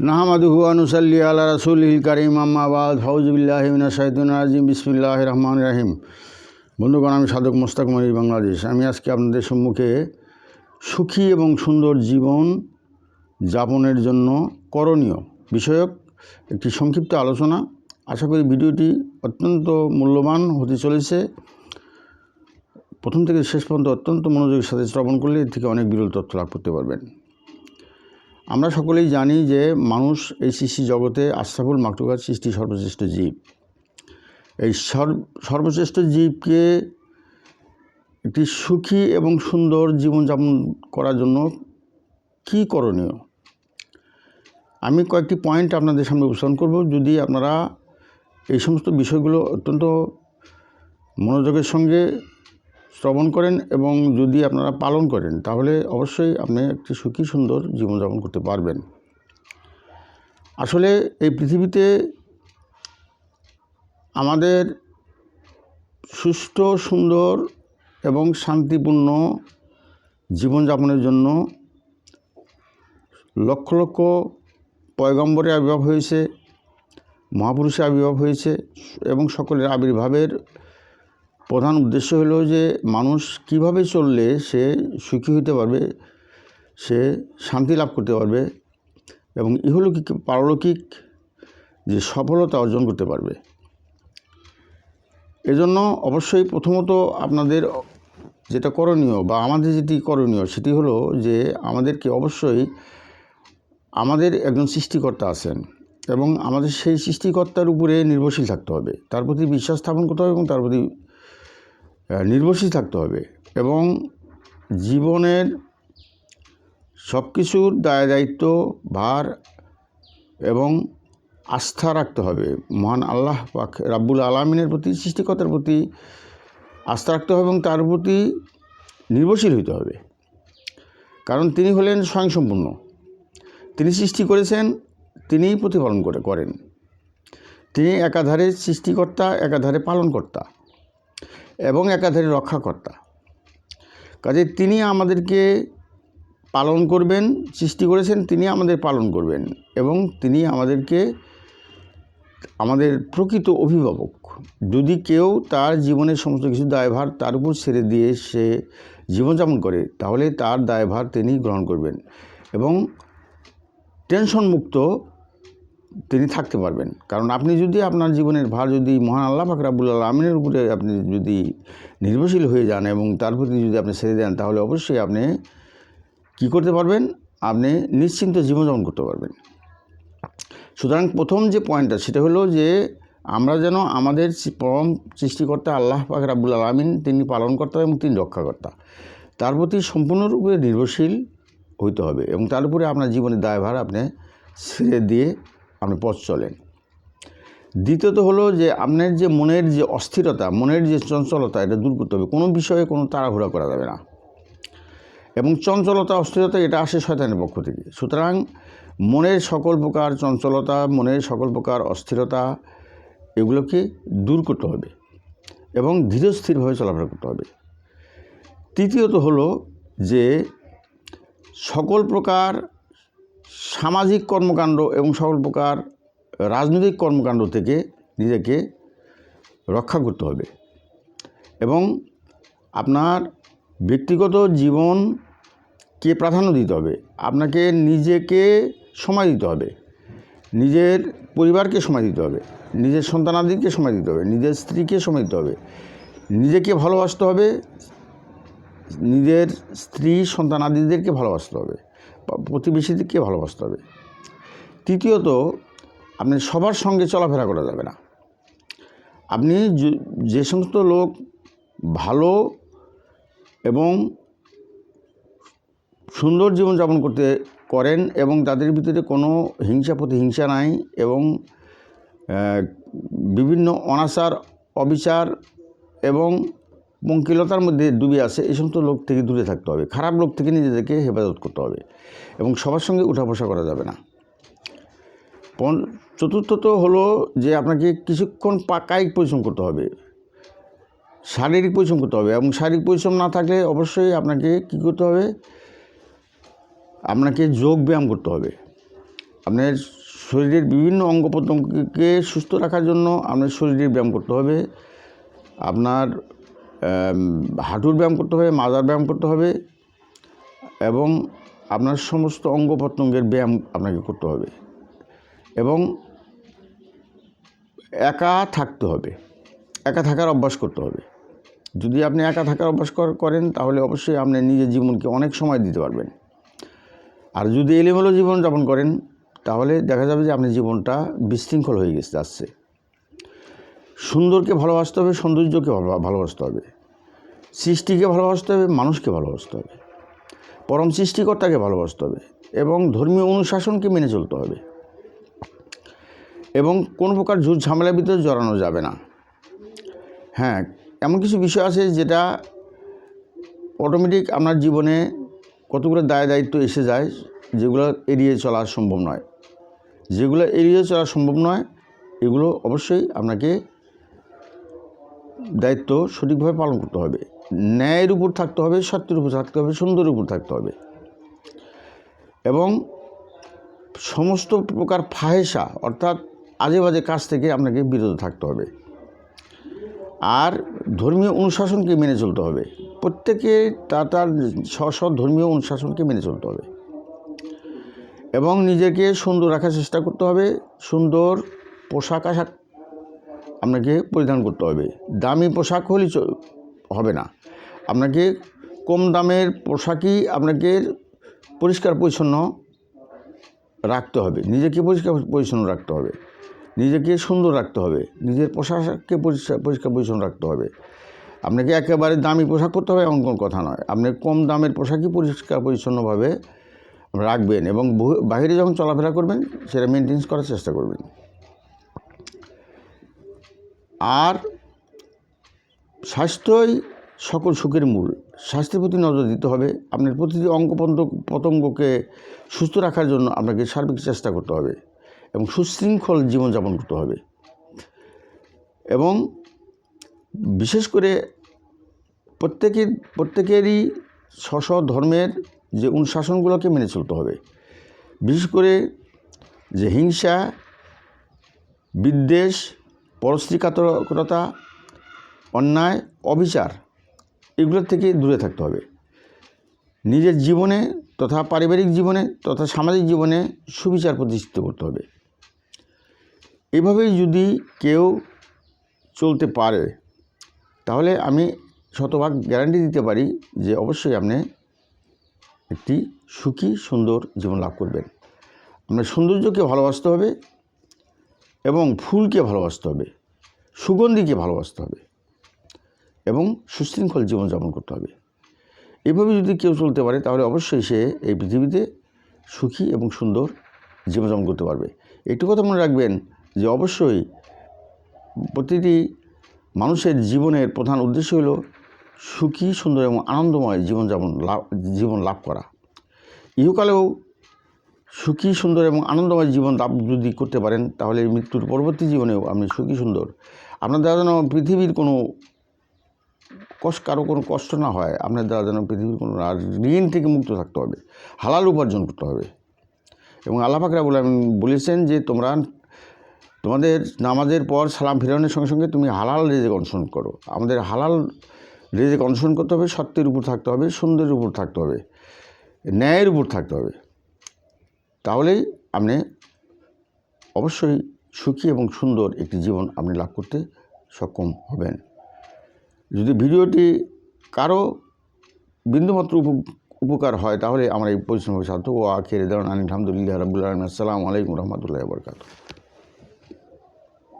নাহমাদুহু আনুসাল্লি আল্লাহ রাসুলিল করিম আম্মাবাদ ফাউজবিল্লাহিমিনা সাইদুন আজিম বিসমিল্লাহ রহমান রাহিম। বন্ধুগণ, আমি সাধক মোস্তাক মনি বাংলাদেশ। আমি আজকে আপনাদের সম্মুখে সুখী এবং সুন্দর জীবন যাপনের জন্য করণীয় বিষয়ক একটি সংক্ষিপ্ত আলোচনা। আশা করি ভিডিওটি অত্যন্ত মূল্যবান হতে চলেছে। প্রথম থেকে শেষ পর্যন্ত অত্যন্ত মনোযোগের সাথে শ্রবণ করলে এর থেকে অনেক বিরল তথ্য লাভ করতে পারবেন। আমরা সকলেই জানি যে মানুষ এই সৃষ্টি জগতে আস্থাফুল মাকটুকার সৃষ্টি সর্বশ্রেষ্ঠ জীব। এই সর্ব- সর্বশ্রেষ্ঠ জীবকে একটি সুখী এবং সুন্দর জীবনযাপন করার জন্য কী করণীয়? আমি কয়েকটি পয়েন্ট আপনাদের সামনে উপস্থাপন করব। যদি আপনারা এই সমস্ত বিষয়গুলো অত্যন্ত মনোযোগের সঙ্গে শ্রবণ করেন এবং যদি আপনারা পালন করেন, তাহলে অবশ্যই আপনি একটি সুখী, সুন্দর জীবনযাপন করতে পারবেন। আসলে এই পৃথিবীতে আমাদের সুষ্ঠু, সুন্দর এবং শান্তিপূর্ণ জীবনযাপনের জন্য লক্ষ লক্ষ পয়গম্বরের আবির্ভাব হয়েছে, মহাপুরুষের আবির্ভাব হয়েছে এবং সকলের আবির্ভাবের প্রধান উদ্দেশ্য হলো যে মানুষ কীভাবে চললে সে সুখী হতে পারবে, সে শান্তি লাভ করতে পারবে এবং ইহলৌকিক, পারলৌকিক যে সফলতা অর্জন করতে পারবে। এজন্য অবশ্যই প্রথমত আপনাদের যেটা করণীয় বা আমাদের যেটি করণীয় সেটি হলো যে আমাদেরকে অবশ্যই আমাদের একজন সৃষ্টিকর্তা আছেন এবং আমাদের সেই সৃষ্টিকর্তার উপরে নির্ভরশীল থাকতে হবে। তার প্রতি বিশ্বাস স্থাপন করতে হবে এবং তার প্রতি নির্ভরশীল থাকতে হবে এবং জীবনের সব কিছুর দায় দায়িত্ব, ভার এবং আস্থা রাখতে হবে। মহান আল্লাহ পাক রাব্বুল আলমিনের প্রতি, সৃষ্টিকর্তার প্রতি আস্থা রাখতে হবে এবং তার প্রতি নির্ভরশীল হইতে হবে। কারণ তিনি হলেন স্বয়ংসম্পূর্ণ। তিনি সৃষ্টি করেছেন, তিনিই প্রতিপালন করে, করেন। তিনি একাধারে সৃষ্টিকর্তা, একাধারে পালনকর্তা। এবং একাধারে রক্ষাকর্তা। কাজে তিনি আমাদেরকে পালন করবেন, সৃষ্টি করেছেন, তিনি আমাদের পালন করবেন এবং তিনি আমাদেরকে, আমাদের প্রকৃত অভিভাবক। যদি কেউ তার জীবনের সমস্ত কিছু দায়ভার তার উপর ছেড়ে দিয়ে সে জীবনযাপন করে, তাহলে তার দায়ভার তিনি গ্রহণ করবেন এবং টেনশন মুক্ত তিনি থাকতে পারবেন। কারণ আপনি যদি আপনার জীবনের ভার যদি মহান আল্লাহ পাক রাবুল আলমিনের উপরে আপনি যদি নির্ভরশীল হয়ে যান এবং তার প্রতি যদি আপনি ছেড়ে দেন, তাহলে অবশ্যই আপনি কি করতে পারবেন? আপনি নিশ্চিন্ত জীবনযাপন করতে পারবেন। সুতরাং প্রথম যে পয়েন্টটা, সেটা হলো যে আমরা যেন আমাদের পরম সৃষ্টিকর্তা আল্লাহ পাক রাবুল আলমিন তিনি পালনকর্তা এবং তিনি রক্ষাকর্তা। তার প্রতি সম্পূর্ণরূপে নির্ভরশীল হইতে হবে এবং তার উপরে আপনার জীবনের দায়ভার আপনি ছেড়ে দিয়ে আপনি পথ চলেন। দ্বিতীয়ত হলো যে আপনার যে মনের যে অস্থিরতা, মনের যে চঞ্চলতা, এটা দূর করতে হবে। কোনো বিষয়ে কোনো তাড়াহুড়া করা যাবে না। এবং চঞ্চলতা, অস্থিরতা, এটা আসে শয়তানের পক্ষ থেকে। সুতরাং মনের সকল প্রকার চঞ্চলতা, মনের সকল প্রকার অস্থিরতা, এগুলোকে দূর করতে হবে এবং ধীরস্থিরভাবে চলাফেরা করতে হবে। তৃতীয়ত হলো যে সকল প্রকার সামাজিক কর্মকাণ্ড এবং সকল প্রকার রাজনৈতিক কর্মকাণ্ড থেকে নিজেকে রক্ষা করতে হবে এবং আপনার ব্যক্তিগত জীবনকে প্রাধান্য দিতে হবে। আপনাকে নিজেকে সময় দিতে হবে। নিজের পরিবারকে সময় দিতে হবে। নিজের সন্তানাদিকে সময় দিতে হবে। নিজের স্ত্রীকে সময় দিতে হবে। নিজেকে ভালোবাসতে হবে। নিজের স্ত্রী সন্তানাদিদেরকে ভালোবাসতে হবে। প্রতিবেশীদেরকে ভালোবাসতে হবে? তৃতীয়ত, আপনি সবার সঙ্গে চলাফেরা করা যাবে না। আপনি যে- সমস্ত লোক ভালো এবং সুন্দর জীবনযাপন করতে করেন এবং তাদের ভিতরে কোনো হিংসা প্রতিহিংসা নাই এবং বিভিন্ন অনাচার, অবিচার এবং পঙ্কিলতার মধ্যে ডুবে আছে এই সমস্ত লোক থেকে দূরে থাকতে হবে। খারাপ লোক থেকে নিজেদেরকে হেফাজত করতে হবে এবং সবার সঙ্গে উঠা বসা করা যাবে না। চতুর্থত হলো যে আপনাকে কিছুক্ষণ পা- কায়িক পরিশ্রম করতে হবে। শারীরিক পরিশ্রম করতে হবে এবং শারীরিক পরিশ্রম না থাকলে অবশ্যই আপনাকে কী করতে হবে? আপনাকে যোগ ব্যায়াম করতে হবে। আপনার শরীরের বিভিন্ন অঙ্গ প্রত্যঙ্গকে সুস্থ রাখার জন্য আপনার শরীরের ব্যায়াম করতে হবে। আপনার হাঁটুর ব্যায়াম করতে হবে, মাজার ব্যায়াম করতে হবে এবং আপনার সমস্ত অঙ্গ প্রত্যঙ্গের ব্যায়াম আপনাকে করতে হবে এবং একা থাকতে হবে, একা থাকার অভ্যাস করতে হবে। যদি আপনি একা থাকার অভ্যাস করেন তাহলে অবশ্যই আপনি নিজের জীবনকে অনেক সময় দিতে পারবেন। আর যদি এলোমেলো জীবনযাপন করেন তাহলে দেখা যাবে যে আপনার জীবনটা বিশৃঙ্খল হয়ে গেছে, যাচ্ছে। সুন্দরকে ভালোবাসতে হবে, সৌন্দর্যকে ভালো- ভালোবাসতে হবে। সৃষ্টিকে ভালোবাসতে হবে, মানুষকে ভালোবাসতে হবে। পরম সৃষ্টিকর্তাকে ভালোবাসতে হবে এবং ধর্মীয় অনুশাসনকে মেনে চলতে হবে। এবং কোনো প্রকার ঝুট ঝামেলার ভিতরে জড়ানো যাবে না। হ্যাঁ এমন কিছু বিষয় আছে যেটা অটোমেটিক আপনার জীবনে কতগুলো দায় দায়িত্ব এসে যায় যেগুলো এড়িয়ে চলা সম্ভব নয়। যেগুলো এড়িয়ে চলা সম্ভব নয়, এগুলো অবশ্যই আপনাকে দায়িত্ব সঠিকভাবে পালন করতে হবে। ন্যায়ের উপর থাকতে হবে সত্যের উপর থাকতে হবে, সুন্দরের উপর থাকতে হবে। এবং সমস্ত প্রকার ফাহেসা অর্থাৎ আজে বাজে কাজ থেকে আপনাকে বিরত থাকতে হবে। আর ধর্মীয় অনুশাসনকে মেনে চলতে হবে। প্রত্যেকে তার তার স্ব ধর্মীয় অনুশাসনকে মেনে চলতে হবে। এবং নিজেকে সুন্দর রাখার চেষ্টা করতে হবে, সুন্দর পোশাক আশাক আপনাকে পরিধান করতে হবে। দামি পোশাক হলেই চ- হবে না। আপনাকে কম দামের পোশাকই আপনাকে পরিষ্কার পরিচ্ছন্ন রাখতে হবে। নিজেকে পরিষ্কার পরিচ্ছন্ন রাখতে হবে। নিজেকে সুন্দর রাখতে হবে। নিজের পোশাককে পরিষ্কার পরিষ্কার পরিচ্ছন্ন রাখতে হবে। আপনাকে একেবারে দামি পোশাক পরতে হবে এমন কোনো কথা নয়। আপনি কম দামের পোশাকই পরিষ্কার পরিচ্ছন্নভাবে রাখবেন এবং বহি- বাইরে যখন চলাফেরা করবেন, সেটা মেনটেন্স করার চেষ্টা করবেন। আর স্বাস্থ্যই সকল সুখের মূল। স্বাস্থ্যের প্রতি নজর দিতে হবে। আপনার প্রতিটি অঙ্গ পতঙ্গকে সুস্থ রাখার জন্য আপনাকে সার্বিক চেষ্টা করতে হবে এবং সুশৃঙ্খল জীবনযাপন করতে হবে। এবং বিশেষ করে প্রত্যেকের প্রত্যেকেরই স্ব ধর্মের যে অনুশাসনগুলোকে মেনে চলতে হবে। বিশেষ করে যে হিংসা, বিদ্বেষ পরশ্রীকাতরতা অন্যায়, অবিচার এগুলোর থেকে দূরে থাকতে হবে। নিজের জীবনে তথা পারিবারিক জীবনে তথা সামাজিক জীবনে সুবিচার প্রতিষ্ঠিত করতে হবে। এভাবেই যদি কেউ চলতে পারে, তাহলে আমি শতভাগ গ্যারান্টি দিতে পারি যে অবশ্যই আপনি একটি সুখী, সুন্দর জীবন লাভ করবেন। আপনার সৌন্দর্যকে ভালোবাসতে হবে এবং ফুলকে ভালোবাসতে হবে, সুগন্ধিকে ভালোবাসতে হবে। এবং সুশৃঙ্খল জীবনযাপন করতে হবে। এভাবে যদি কেউ চলতে পারে, তাহলে অবশ্যই সে এই পৃথিবীতে সুখী এবং সুন্দর জীবনযাপন করতে পারবে। একটু কথা মনে রাখবেন যে অবশ্যই প্রতিটি মানুষের জীবনের প্রধান উদ্দেশ্য হলো সুখী, সুন্দর এবং আনন্দময় জীবনযাপন লাভ জীবন লাভ করা। ইহকালেও সুখী, সুন্দর এবং আনন্দময় জীবন লাভ যদি করতে পারেন, তাহলে মৃত্যুর পরবর্তী জীবনেও আপনি সুখী, সুন্দর। আপনার দ্বারা যেন পৃথিবীর কোনো কষ্ট কারও কোনো কষ্ট না হয়, আপনার দ্বারা যেন পৃথিবীর কোনো ঋণ থেকে মুক্ত থাকতে হবে, হালাল উপার্জন করতে হবে। এবং আল্লাহ পাকরা বলে বলেছেন যে, তোমরা তোমাদের নামাজের পর সালাম ফিরানোর সঙ্গে সঙ্গে তুমি হালাল রেজেক অনুসরণ করো। আমাদের হালাল রেজেক অনুসরণ করতে হবে, সত্যের উপর থাকতে হবে, সুন্দরের উপর থাকতে হবে, ন্যায়ের উপর থাকতে হবে। তাহলেই আপনি অবশ্যই সুখী এবং সুন্দর একটি জীবন আপনি লাভ করতে সক্ষম হবেন। যদি ভিডিওটি কারও বিন্দুমাত্র উপ- উপকার হয়, তাহলে আমার এই পরিশ্রম সার্থক। ও আখের দেওয়ান আলহামদুলিল্লাহ রবুল্লাহ আসসালামু আলাইকুম রহমতুল্লাহ বরকাত